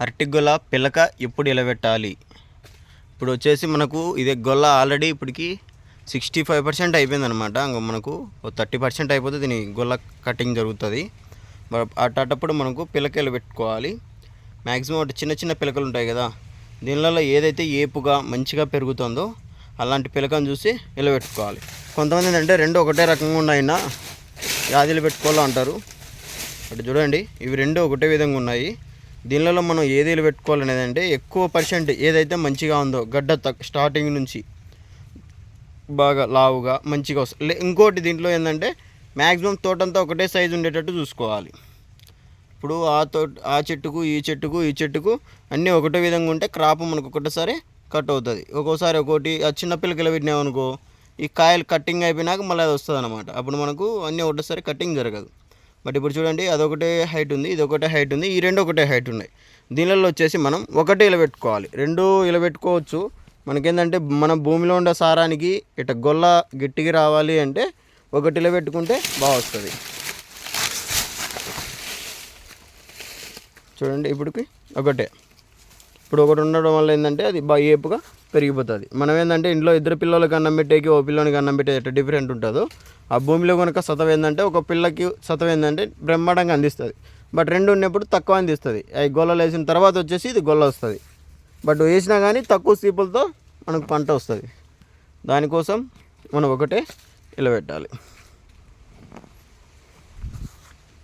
అరటి పిలక ఎప్పుడు ఇలబెట్టాలి ఇప్పుడు వచ్చేసి మనకు ఇదే గొల్ల ఆల్రెడీ ఇప్పటికి సిక్స్టీ ఫైవ్ పర్సెంట్ అయిపోయింది అనమాట ఇంకా మనకు థర్టీ పర్సెంట్ అయిపోతే దీని గొల్ల కటింగ్ జరుగుతుంది. మరి అట్టప్పుడు మనకు పిలకలు పెట్టుకోవాలి. మ్యాక్సిమం ఒకటి చిన్న చిన్న పిలకలు ఉంటాయి కదా దీనిలలో ఏదైతే ఏపుగా మంచిగా పెరుగుతుందో అలాంటి పిలకను చూసి పెట్టుకోవాలి కొంతమంది ఏంటంటే రెండు ఒకటే రకంగా ఉన్నాయినా యాదిలు పెట్టుకోవాలంటారు. అంటారు అటు చూడండి ఇవి రెండు ఒకటే విధంగా ఉన్నాయి. దీనిలో మనం ఏది పెట్టుకోవాలనేది అంటే ఎక్కువ పర్సెంట్ ఏదైతే మంచిగా ఉందో గడ్డ తక్ స్టార్టింగ్ నుంచి బాగా లావుగా మంచిగా వస్తుంది లే- ఇంకోటి దీంట్లో ఏంటంటే మ్యాక్సిమం తోటంతా ఒకటే సైజు ఉండేటట్టు చూసుకోవాలి. ఇప్పుడు ఆ తోట ఆ చెట్టుకు ఈ చెట్టుకు ఈ చెట్టుకు అన్నీ ఒకటే విధంగా ఉంటే క్రాప్ మనకు ఒకటేసారి కట్ అవుతుంది. ఒక్కోసారి ఒకటి ఆ చిన్న పిల్లకలు పెట్టినామనుకో ఈ కాయలు కట్టింగ్ అయిపోయినాక మళ్ళీ అది వస్తుంది అనమాట అప్పుడు మనకు అన్నీ ఒకటేసారి కట్టింగ్ జరగదు. బట్ ఇప్పుడు చూడండి అదొకటే హైట్ ఉంది ఇది ఒకటే హైట్ ఉంది ఈ రెండు ఒకటే హైట్ ఉన్నాయి. దీనిలో వచ్చేసి మనం ఒకటే ఇలా పెట్టుకోవాలి రెండు ఇలా పెట్టుకోవచ్చు మనకేంటంటే మన భూమిలో ఉండే సారానికి ఇట గొల్ల గట్టికి రావాలి అంటే ఒకటి ఇలా పెట్టుకుంటే బాగా వస్తుంది. చూడండి ఇప్పటికి ఒకటే. ఇప్పుడు ఒకటి ఉండడం వల్ల ఏంటంటే అది బాగా ఏపుగా పెరిగిపోతుంది. మనం ఏంటంటే ఇంట్లో ఇద్దరు పిల్లలకి అన్నం పెట్టేకి ఓ పిల్లలకి అన్నం పెట్టే ఎట్లా డిఫరెంట్ ఉంటుందో. ఆ భూమిలో కనుక సతవ ఏంటంటే ఒక పిల్లకి సతవ ఏంటంటే బ్రహ్మాండంగా అందిస్తుంది. బట్ రెండు ఉన్నప్పుడు తక్కువ అందిస్తుంది. అవి గొల్లలు వేసిన తర్వాత వచ్చేసి ఇది గొల్ల వస్తుంది. బట్ వేసినా కానీ తక్కువ సీపులతో మనకు పంట వస్తుంది. దానికోసం మనం ఒకటే ఇలా పెట్టాలి